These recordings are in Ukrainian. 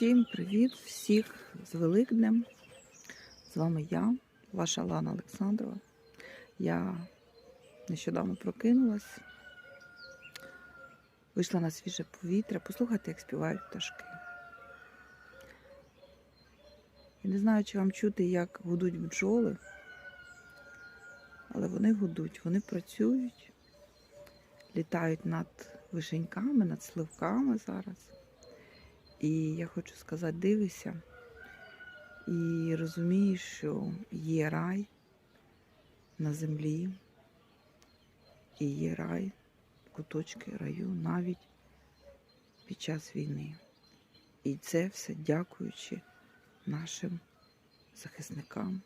Всім привіт, всіх з Великднем. З вами я, ваша Лана Олександрова. Я нещодавно прокинулась, вийшла на свіже повітря, послухайте, як співають пташки. І не знаю, чи вам чути, як гудуть бджоли, але вони гудуть, вони працюють, літають над вишеньками, над сливками зараз. І я хочу сказати, дивися і розумієш, що є рай на землі, і є рай, куточки раю навіть під час війни. І це все дякуючи нашим захисникам,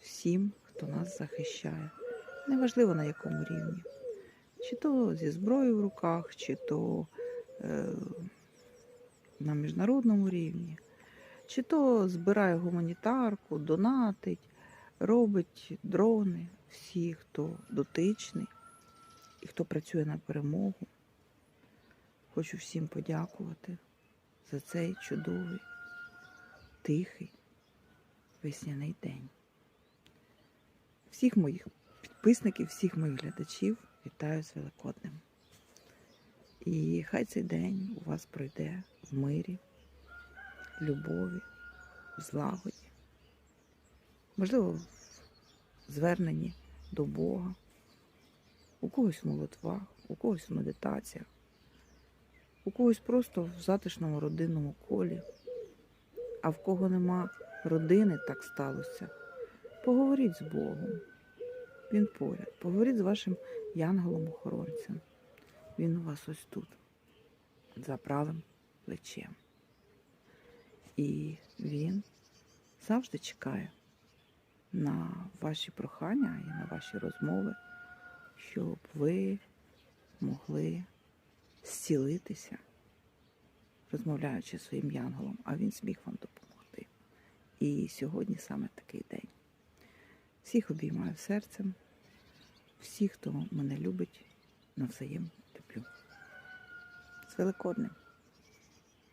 всім, хто нас захищає. Неважливо на якому рівні. Чи то зі зброєю в руках, чи то е, на міжнародному рівні, чи то збирає гуманітарку, донатить, робить дрони, всі, хто дотичний і хто працює на перемогу. Хочу всім подякувати за цей чудовий, тихий весняний день. Всіх моїх підписників, всіх моїх глядачів вітаю з Великоднем. І хай цей день у вас пройде в мирі, любові, злагоді, можливо, в зверненні до Бога, у когось в молитвах, у когось в медитаціях, у когось просто в затишному родинному колі, а в кого нема родини, так сталося. Поговоріть з Богом. Він поряд. Поговоріть з вашим янголом-охоронцем. Він у вас ось тут, за правим плечем. І він завжди чекає на ваші прохання і на ваші розмови, щоб ви могли зцілитися, розмовляючи зі своїм янголом, а він зміг вам допомогти. І сьогодні саме такий день. Всіх обіймаю серцем, всіх, хто мене любить, навзаєм. З!